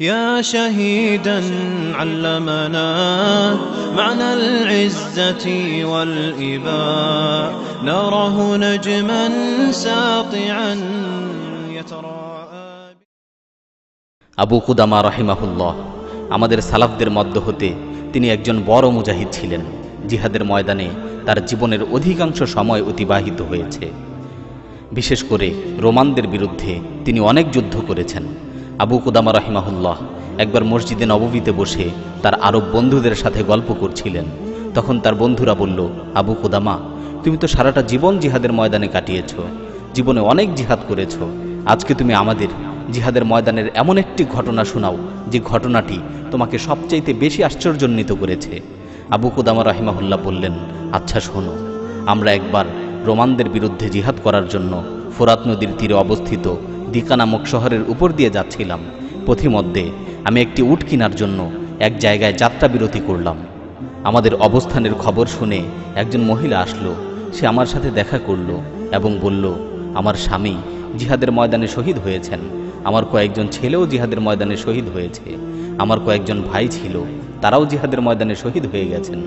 يا شهيدا علمنا معنى العزة والإباء نراه نجما ساطعا يتراءى আবু কুদামা রাহিমাহুল্লাহ আমাদের সালাফদের মধ্য হতে তিনি একজন বড় মুজাহিদ ছিলেন জিহাদের ময়দানে তার জীবনের অধিকাংশ সময় অতিবাহিত হয়েছে বিশেষ করে রোমানদের বিরুদ্ধে তিনি অনেক যুদ্ধ করেছেন আবু কুদামা রাহিমাহুল্লাহ একবার মসজিদে নববীতে বসে তার আরব বন্ধুদের সাথে গল্প করছিলেন। তখন তার বন্ধুরা বলল, আবু কুদামা, তুমি তো সারাটা জীবন জিহাদের ময়দানে কাটিয়েছ। জীবনে অনেক জিহাদ করেছ। আজকে তুমি আমাদের জিহাদের ময়দানের এমন একটি ঘটনা শোনাও, যে ঘটনাটি তোমাকে সবচাইতে বেশি আশ্চর্যান্বিত করেছে। আবু কুদামা রাহিমাহুল্লাহ বললেন আচ্ছা শোনো, আমরা একবার রোমানদের বিরুদ্ধে জিহাদ করার জন্য ফোরাত নদীর তীরে অবস্থিত দিকা নামক শহরের উপর দিয়ে যাচ্ছিলাম। পথিমধ্যে আমি একটি উট কেনার জন্য এক জায়গায় যাত্রা বিরতি করলাম। আমাদের অবস্থানের খবর শুনে একজন মহিলা আসলো। সে আমার সাথে দেখা করল এবং বলল, আমার স্বামী জিহাদের ময়দানে শহীদ হয়েছেন। আমার কয়েকজন ছেলেও জিহাদের ময়দানে শহীদ হয়েছে। আমার কয়েকজন ভাই ছিল, তারাও জিহাদের ময়দানে শহীদ হয়ে গেছেন।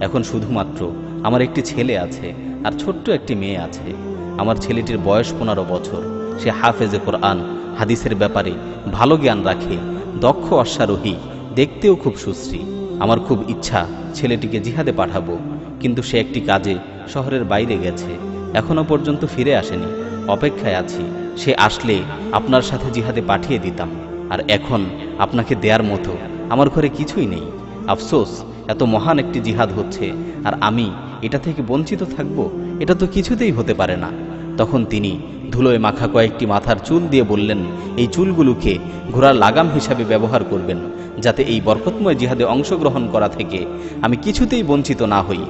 এখন শুধুমাত্র আমার একটি ছেলে আছে আর ছোট্ট একটি মেয়ে আছে। আমার ছেলেটির বয়স পনেরো বছর। সে হাফেজে কোরআন, হাদিসের ব্যাপারে ভালো জ্ঞান রাখে, দক্ষ অশ্বারোহী দেখতেও খুব সুশ্রী। আমার খুব ইচ্ছা ছেলেটিকে জিহাদে পাঠাবো, কিন্তু সে একটি কাজে শহরের বাইরে গেছে এখনও পর্যন্ত ফিরে আসেনি, অপেক্ষায় আছি। সে আসলে আপনার সাথে জিহাদে পাঠিয়ে দিতাম, আর এখন আপনাকে দেয়ার মতো আমার ঘরে কিছুই নেই। আফসোস, এত মহান একটি জিহাদ হচ্ছে, আর আমি এটা থেকে বঞ্চিত থাকব, এটা তো কিছুতেই হতে পারে না। তখন তিনি ধুলোয় মাখা কয়েকটি মাথার চুল দিয়ে বললেন, এই চুলগুলোকে ঘোড়ার লাগাম হিসাবে ব্যবহার করবেন, যাতে এই বরকতময় জিহাদে অংশগ্রহণ করা থেকে আমি কিছুতেই বঞ্চিত না হই।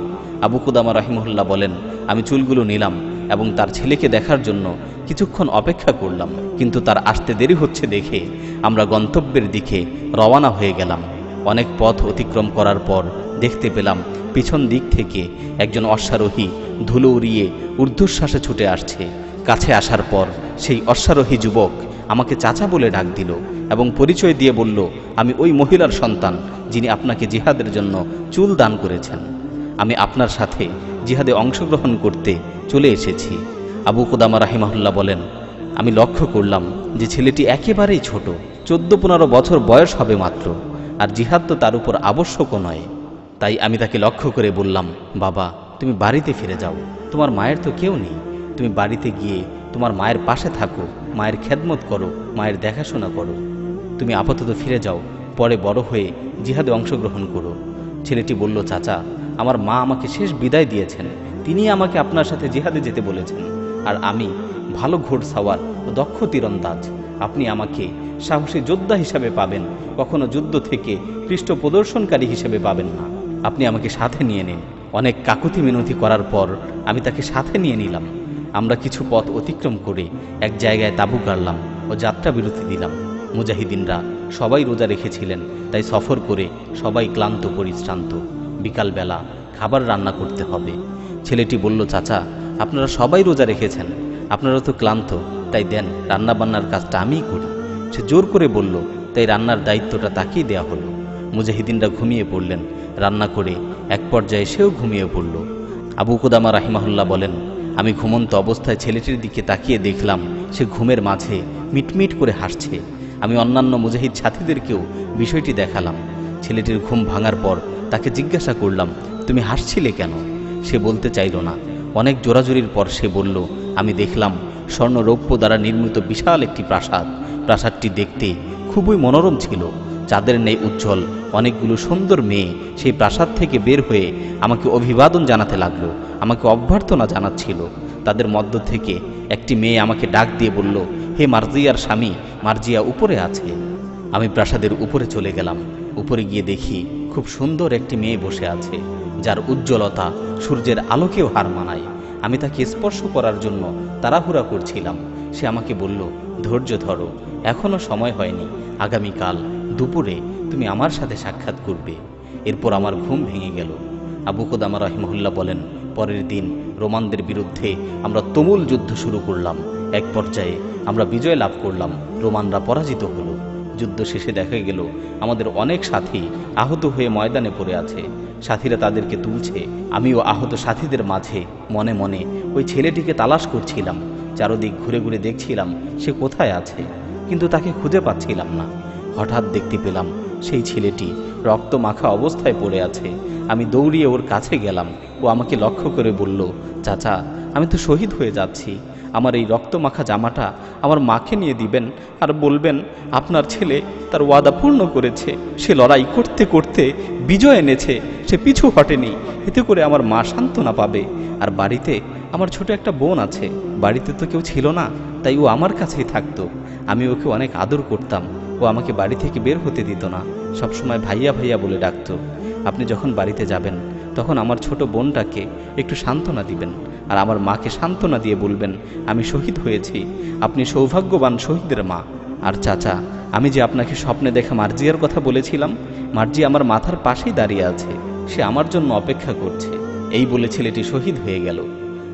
আবু কুদামা রাহিমহুল্লাহ বলেন, আমি চুলগুলো নিলাম এবং তার ছেলেকে দেখার জন্য কিছুক্ষণ অপেক্ষা করলাম, কিন্তু তার আসতে দেরি হচ্ছে দেখে আমরা গন্তব্যের দিকে রওয়ানা হয়ে গেলাম। অনেক পথ অতিক্রম করার পর দেখতে পেলাম, পিছন দিক থেকে একজন অশ্বারোহী ধুলো উড়িয়ে ঊর্ধ্বশ্বাসে ছুটে আসছে। কাছে আসার পর সেই অশ্বারোহী যুবক আমাকে চাচা বলে ডাক দিল এবং পরিচয় দিয়ে বলল, আমি ওই মহিলার সন্তান যিনি আপনাকে জিহাদের জন্য চুল দান করেছেন। আমি আপনার সাথে জিহাদে অংশগ্রহণ করতে চলে এসেছি। আবু কুদামা রাহিমাহুল্লাহ বলেন, আমি লক্ষ্য করলাম যে ছেলেটি একেবারেই ছোট চোদ্দ পনেরো বছর বয়স হবে মাত্র, আর জিহাদ তো তার উপর আবশ্যকও নয়। তাই আমি তাকে লক্ষ্য করে বললাম, বাবা, তুমি বাড়িতে ফিরে যাও, তোমার মায়ের তো কেউ নেই। তুমি বাড়িতে গিয়ে তোমার মায়ের পাশে থাকো, মায়ের খেদমত করো, মায়ের দেখাশোনা করো। তুমি আপাতত ফিরে যাও, পরে বড় হয়ে জিহাদে অংশগ্রহণ করো। ছেলেটি বলল, চাচা, আমার মা আমাকে শেষ বিদায় দিয়েছেন। তিনি আমাকে আপনার সাথে জিহাদে যেতে বলেছেন। আর আমি ভালো ঘোড়সাওয়ার ও দক্ষ তীরন্দাজ। আপনি আমাকে সাহসী যোদ্ধা হিসাবে পাবেন, কখনো যুদ্ধ থেকে পৃষ্ঠ প্রদর্শনকারী হিসেবে পাবেন না। আপনি আমাকে সাথে নিয়ে নিন। অনেক কাকুতি মিনতি করার পর আমি তাকে সাথে নিয়ে নিলাম। আমরা কিছু পথ অতিক্রম করে এক জায়গায় তাঁবু গাড়লাম ও যাত্রা বিরতি দিলাম। মুজাহিদিনরা সবাই রোজা রেখেছিলেন, তাই সফর করে সবাই ক্লান্ত, পরিশ্রান্ত। বিকালবেলা খাবার রান্না করতে হবে। ছেলেটি বলল, চাচা, আপনারা সবাই রোজা রেখেছেন। আপনারা তো ক্লান্ত, তাই দেন রান্না বান্নার কাজটা আমিই করি। সে জোর করে বলল, তাই রান্নার দায়িত্বটা তাকেই দেয়া হলো। মুজাহিদিনরা ঘুমিয়ে পড়লেন। রান্না করে এক পর্যায়ে সেও ঘুমিয়ে পড়ল। আবু কুদামা রাহিমাহুল্লাহ বলেন আমি ঘুমন্ত অবস্থায় ছেলেটির দিকে তাকিয়ে দেখলাম, সে ঘুমের মাঝে মিটমিট করে হাসছে। আমি অন্যান্য মুজাহিদ সাথীদেরকেও বিষয়টি দেখালাম। ছেলেটির ঘুম ভাঙার পর তাকে জিজ্ঞাসা করলাম, তুমি হাসছিলে কেন? সে বলতে চাইল না। অনেক জোরাজুরির পর সে বলল, আমি দেখলাম স্বর্ণ রৌপ্য দ্বারা নির্মিত বিশাল একটি প্রাসাদ। প্রাসাদটি দেখতে খুবই মনোরম ছিল। চাঁদের নেই উজ্জ্বল অনেকগুলো সুন্দর মেয়ে সেই প্রাসাদ থেকে বের হয়ে আমাকে অভিবাদন জানাতে লাগল, আমাকে অভ্যর্থনা জানাচ্ছিল। তাদের মধ্য থেকে একটি মেয়ে আমাকে ডাক দিয়ে বলল, হে মার্জিয়ার স্বামী, মার্জিয়া উপরে আছে। আমি প্রাসাদের উপরে চলে গেলাম। উপরে গিয়ে দেখি খুব সুন্দর একটি মেয়ে বসে আছে, যার উজ্জ্বলতা সূর্যের আলোকেও হার মানায়। আমি তাকে স্পর্শ করার জন্য তাড়াহুড়া করছিলাম। সে আমাকে বলল, ধৈর্য ধরো এখনও সময় হয়নি। আগামীকাল দুপুরে তুমি আমার সাথে সাক্ষাৎ করবে। এরপর আমার ঘুম ভেঙে গেল। আবু কোদামা রহিমহুল্লাহ বলেন, পরের দিন রোমানদের বিরুদ্ধে আমরা তুমুল যুদ্ধ শুরু করলাম। এক পর্যায়ে আমরা বিজয় লাভ করলাম। রোমানরা পরাজিত হলো। যুদ্ধ শেষে দেখা গেল, আমাদের অনেক সাথী আহত হয়ে ময়দানে পড়ে আছে। সাথীরা তাদেরকে তুলছে। আমিও আহত সাথীদের মাঝে মনে মনে ওই ছেলেটিকে তালাশ করছিলাম। চারদিক ঘুরে ঘুরে দেখছিলাম সে কোথায় আছে। কিন্তু তাকে খুঁজে পাচ্ছিলাম না। হঠাৎ দেখতে পেলাম সেই ছেলেটি রক্ত মাখা অবস্থায় পড়ে আছে। আমি দৌড়িয়ে ওর কাছে গেলাম। ও আমাকে লক্ষ্য করে বলল, চাচা, আমি তো শহীদ হয়ে যাচ্ছি। আমার এই রক্ত মাখা জামাটা আমার মাকে নিয়ে দিবেন আর বলবেন, আপনার ছেলে তার ওয়াদা পূর্ণ করেছে। সে লড়াই করতে করতে বিজয় এনেছে। সে পিছু হটেনি। এতে করে আমার মা সান্ত্বনা পাবে। আর বাড়িতে আমার ছোট একটা বোন আছে। বাড়িতে তো কেউ ছিল না, তাই ও আমার কাছেই থাকতো। আমি ওকে অনেক আদর করতাম। ও আমাকে বাড়ি থেকে বের হতে দিত না। সবসময় ভাইয়া ভাইয়া বলে ডাকতো। আপনি যখন বাড়িতে যাবেন, তখন আমার ছোট বোনটাকে একটু সান্ত্বনা দিবেন আর আমার মাকে সান্ত্বনা দিয়ে বলবেন, আমি শহীদ হয়েছি। আপনি সৌভাগ্যবান শহীদের মা। আর চাচা, আমি যে আপনাকে স্বপ্নে দেখা মার্জিয়ার কথা বলেছিলাম, মার্জি আমার মাথার পাশেই দাঁড়িয়ে আছে। সে আমার জন্য অপেক্ষা করছে। এই বলে ছেলেটি শহীদ হয়ে গেল।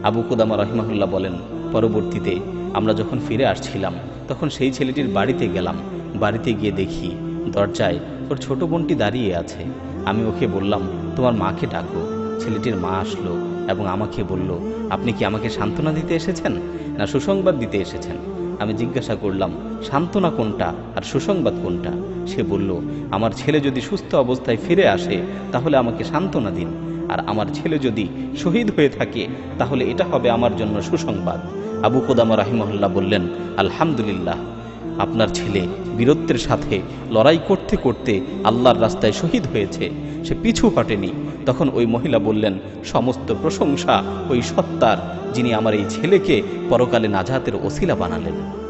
আবু কুদামা রহিমাহুল্লাহ বলেন, পরবর্তীতে আমরা যখন ফিরে আসছিলাম, তখন সেই ছেলেটির বাড়িতে গেলাম। বাড়িতে গিয়ে দেখি দরজায় ওর ছোট বোনটি দাঁড়িয়ে আছে। আমি ওকে বললাম, তোমার মাকে ডাকো। ছেলেটির মা আসলো এবং আমাকে বলল, আপনি কি আমাকে সান্ত্বনা দিতে এসেছেন না সুসংবাদ দিতে এসেছেন? আমি জিজ্ঞাসা করলাম, সান্ত্বনা কোনটা আর সুসংবাদ কোনটা? সে বলল, আমার ছেলে যদি সুস্থ অবস্থায় ফিরে আসে, তাহলে আমাকে সান্ত্বনা দিন। আর আমার ছেলে যদি শহীদ হয়ে থাকে, তাহলে এটা হবে আমার জন্য সুসংবাদ। আবু কোদামা রাহিমহল্লা বললেন, আলহামদুলিল্লাহ, আপনার ছেলে বীরত্বের সাথে লড়াই করতে করতে আল্লাহর রাস্তায় শহীদ হয়েছে। সে পিছু হটেনি। তখন ওই মহিলা বললেন, সমস্ত প্রশংসা ওই সত্তার যিনি আমার এই ছেলেকে পরকালে নাজাতের ওসিলা বানালেন।